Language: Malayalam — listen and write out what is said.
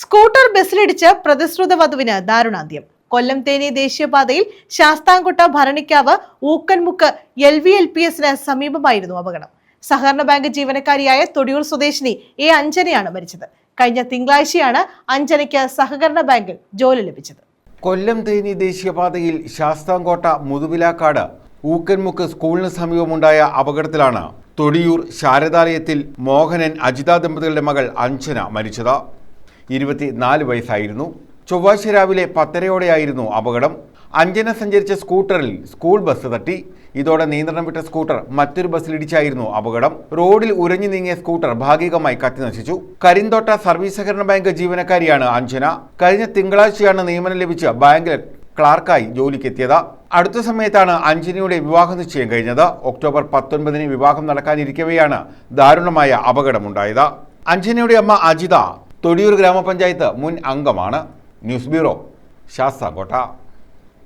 സ്കൂട്ടർ ബസ്സിലിടിച്ച് പ്രതിശ്രുത വധുവിന് ദാരുണാന്ത്യം. കൊല്ലം തേനി ദേശീയപാതയിൽ Sasthamkotta Bharanikkavu Ookkanmukku L V L P എസിന് സമീപമായിരുന്നു അപകടം. സഹകരണ ബാങ്ക് ജീവനക്കാരിയായ തൊടിയൂർ സ്വദേശിനി എ അഞ്ജനയാണ് മരിച്ചത്. കഴിഞ്ഞ തിങ്കളാഴ്ചയാണ് അഞ്ജനയ്ക്ക് സഹകരണ ബാങ്കിൽ ജോലി ലഭിച്ചത്. കൊല്ലം തേനി ദേശീയപാതയിൽ ശാസ്താംകോട്ട മുതുവിലാക്കാട് ഊക്കൻമുക്ക് സ്കൂളിന് സമീപമുണ്ടായ അപകടത്തിലാണ് തൊടിയൂർ ശാരദാലയത്തിൽ മോഹനൻ അജിത ദമ്പതികളുടെ മകൾ അഞ്ജന മരിച്ചത്. ഇരുപത്തിനാല് വയസ്സായിരുന്നു. ചൊവ്വാഴ്ച രാവിലെ പത്തരയോടെയായിരുന്നു അപകടം. അഞ്ജന സഞ്ചരിച്ച സ്കൂട്ടറിൽ സ്കൂൾ ബസ് തട്ടി. ഇതോടെ നിയന്ത്രണം വിട്ട സ്കൂട്ടർ മറ്റൊരു ബസ്സിലിടിച്ചായിരുന്നു അപകടം. റോഡിൽ ഉരഞ്ഞു നീങ്ങിയ സ്കൂട്ടർ ഭാഗികമായി കത്തിനശിച്ചു കരിന്തോട്ട സർവീസ് സഹകരണ ബാങ്ക് ജീവനക്കാരിയാണ് അഞ്ജന. കഴിഞ്ഞ തിങ്കളാഴ്ചയാണ് നിയമനം ലഭിച്ച് ബാങ്കിൽ ക്ലാർക്കായി ജോലിക്കെത്തിയത്. അടുത്ത സമയത്താണ് അഞ്ജനയുടെ വിവാഹ നിശ്ചയം കഴിഞ്ഞത്. ഒക്ടോബർ പത്തൊൻപതിന് വിവാഹം നടക്കാനിരിക്കവെയാണ് ദാരുണമായ അപകടമുണ്ടായത്. അഞ്ജനയുടെ അമ്മ അജിത തൊടിയൂർ ഗ്രാമപഞ്ചായത്ത് മുൻ അംഗമാണ് ന്യൂസ് ബ്യൂറോ ശാസ്താംകോട്ട.